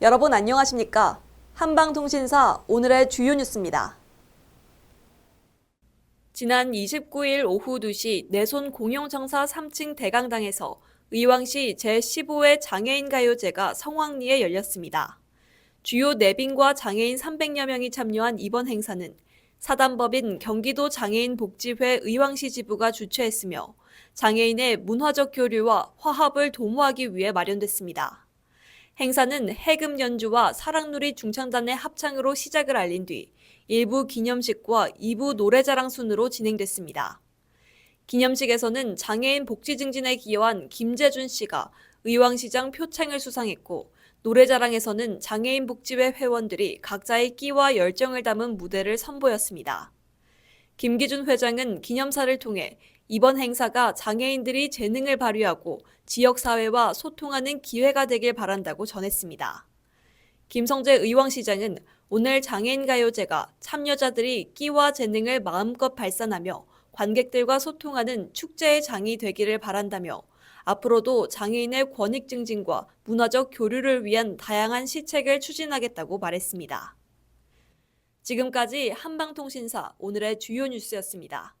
여러분 안녕하십니까? 한방통신사 오늘의 주요 뉴스입니다. 지난 29일 오후 2시 내손 공영청사 3층 대강당에서 의왕시 제15회 장애인 가요제가 성황리에 열렸습니다. 주요 내빈과 장애인 300여 명이 참여한 이번 행사는 사단법인 경기도 장애인 복지회 의왕시 지부가 주최했으며 장애인의 문화적 교류와 화합을 도모하기 위해 마련됐습니다. 행사는 해금 연주와 사랑놀이 중창단의 합창으로 시작을 알린 뒤 일부 기념식과 2부 노래자랑 순으로 진행됐습니다. 기념식에서는 장애인 복지 증진에 기여한 김재준 씨가 의왕시장 표창을 수상했고 노래자랑에서는 장애인 복지회 회원들이 각자의 끼와 열정을 담은 무대를 선보였습니다. 김기준 회장은 기념사를 통해 이번 행사가 장애인들이 재능을 발휘하고 지역사회와 소통하는 기회가 되길 바란다고 전했습니다. 김성재 의왕시장은 오늘 장애인 가요제가 참여자들이 끼와 재능을 마음껏 발산하며 관객들과 소통하는 축제의 장이 되기를 바란다며 앞으로도 장애인의 권익 증진과 문화적 교류를 위한 다양한 시책을 추진하겠다고 말했습니다. 지금까지 한방통신사 오늘의 주요 뉴스였습니다.